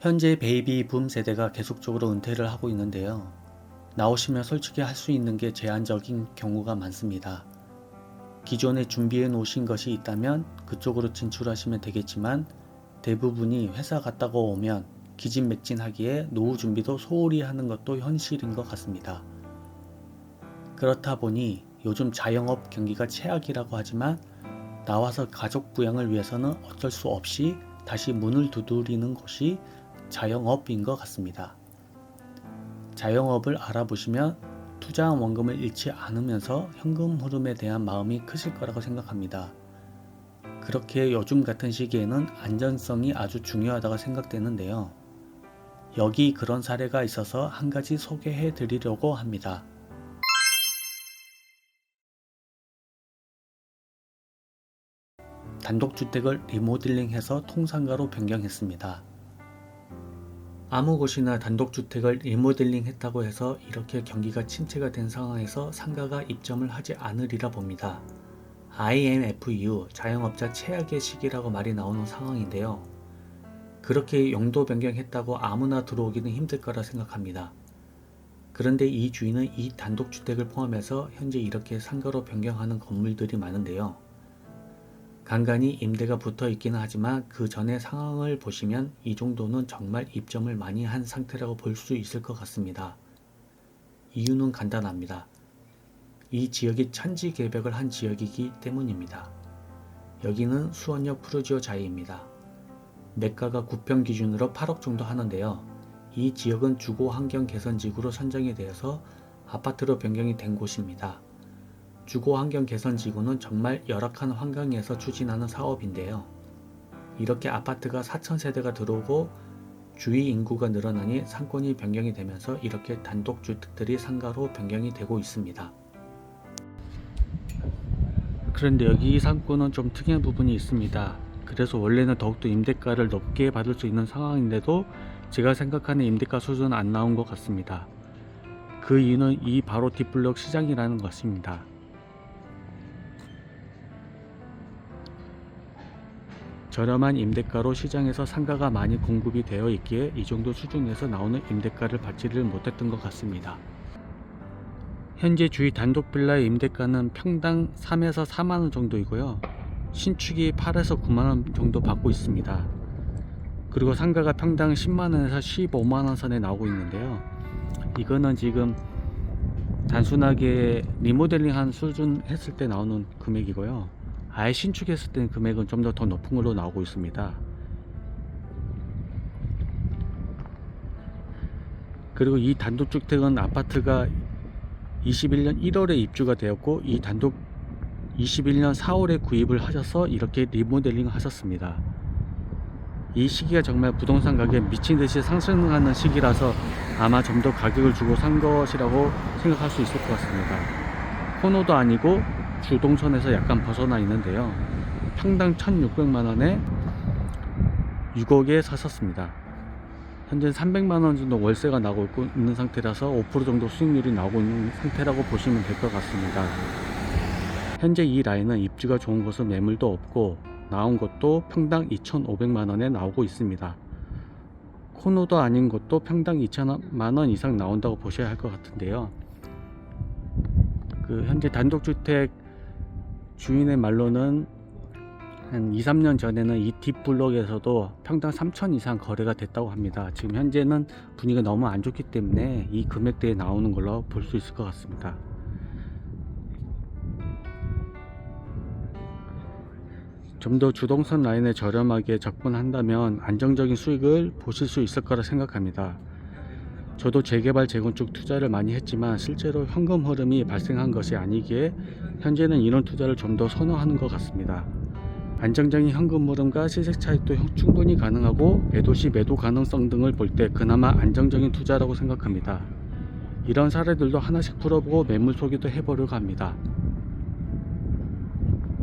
현재 베이비 붐 세대가 계속적으로 은퇴를 하고 있는데요. 나오시면 솔직히 할 수 있는 게 제한적인 경우가 많습니다. 기존에 준비해 놓으신 것이 있다면 그쪽으로 진출하시면 되겠지만 대부분이 회사 갔다가 오면 기진맥진하기에 노후 준비도 소홀히 하는 것도 현실인 것 같습니다. 그렇다 보니 요즘 자영업 경기가 최악이라고 하지만 나와서 가족 부양을 위해서는 어쩔 수 없이 다시 문을 두드리는 곳이 자영업인 것 같습니다. 자영업을 알아보시면 투자한 원금을 잃지 않으면서 현금 흐름에 대한 마음이 크실 거라고 생각합니다. 그렇게 요즘 같은 시기에는 안전성이 아주 중요하다고 생각되는데요. 여기 그런 사례가 있어서 한 가지 소개해 드리려고 합니다. 단독주택을 리모델링해서 통상가로 변경했습니다. 아무 곳이나 단독주택을 리모델링 했다고 해서 이렇게 경기가 침체가 된 상황에서 상가가 입점을 하지 않으리라 봅니다. IMF 이후 자영업자 최악의 시기라고 말이 나오는 상황인데요. 그렇게 용도 변경했다고 아무나 들어오기는 힘들 거라 생각합니다. 그런데 이 주인은 이 단독주택을 포함해서 현재 이렇게 상가로 변경하는 건물들이 많은데요. 간간히 임대가 붙어 있기는 하지만 그 전의 상황을 보시면 이 정도는 정말 입점을 많이 한 상태라고 볼 수 있을 것 같습니다. 이유는 간단합니다. 이 지역이 천지 개벽을 한 지역이기 때문입니다. 여기는 수원역 푸르지오 자이입니다. 매가가 9평 기준으로 8억 정도 하는데요. 이 지역은 주거 환경 개선 지구로 선정이 되어서 아파트로 변경이 된 곳입니다. 주거 환경 개선 지구는 정말 열악한 환경에서 추진하는 사업인데요. 이렇게 아파트가 4,000세대가 들어오고 주위 인구가 늘어나니 상권이 변경이 되면서 이렇게 단독주택들이 상가로 변경이 되고 있습니다. 그런데 여기 이 상권은 좀 특이한 부분이 있습니다. 그래서 원래는 더욱더 임대가를 높게 받을 수 있는 상황인데도 제가 생각하는 임대가 수준은 안 나온 것 같습니다. 그 이유는 이 바로 뒷블럭 시장이라는 것입니다. 저렴한 임대가로 시장에서 상가가 많이 공급이 되어 있기에 이 정도 수준에서 나오는 임대가를 받지를 못했던 것 같습니다. 현재 주위 단독 빌라의 임대가는 평당 3에서 4만원 정도이고요. 신축이 8에서 9만원 정도 받고 있습니다. 그리고 상가가 평당 10만원에서 15만원 선에 나오고 있는데요. 이거는 지금 단순하게 리모델링 한 수준 했을 때 나오는 금액이고요. 아예 신축했을 때는 금액은 좀 더 더 높은 걸로 나오고 있습니다. 그리고 이 단독주택은 아파트가 21년 1월에 입주가 되었고 이 단독 21년 4월에 구입을 하셔서 이렇게 리모델링 하셨습니다. 이 시기가 정말 부동산 가격 미친 듯이 상승하는 시기라서 아마 좀 더 가격을 주고 산 것이라고 생각할 수 있을 것 같습니다. 코너도 아니고 주동선에서 약간 벗어나 있는데요. 평당 1,600만원에 6억에 사셨습니다. 현재 300만원 정도 월세가 있고- 있는 상태라서 5% 정도 수익률이 나오고 있는 상태라고 보시면 될 것 같습니다. 현재 이 라인은 입지가 좋은 곳은 매물도 없고 나온 것도 평당 2,500만원에 나오고 있습니다. 코너도 아닌 곳도 평당 2천만원 이상 나온다고 보셔야 할 것 같은데요. 그 현재 단독주택 주인의 말로는 한 2, 3년 전에는 이 뒷블록에서도 평당 3천 이상 거래가 됐다고 합니다. 지금 현재는 분위기가 너무 안 좋기 때문에 이 금액대에 나오는 걸로 볼 수 있을 것 같습니다. 좀 더 주동선 라인에 저렴하게 접근한다면 안정적인 수익을 보실 수 있을 거라 생각합니다. 저도 재개발 재건축 투자를 많이 했지만 실제로 현금 흐름이 발생한 것이 아니기에 현재는 이런 투자를 좀 더 선호하는 것 같습니다. 안정적인 현금 흐름과 시세 차익도 형- 충분히 가능하고 매도 시 매도 가능성 등을 볼 때 그나마 안정적인 투자라고 생각합니다. 이런 사례들도 하나씩 풀어보고 매물 소개도 해보려고 합니다.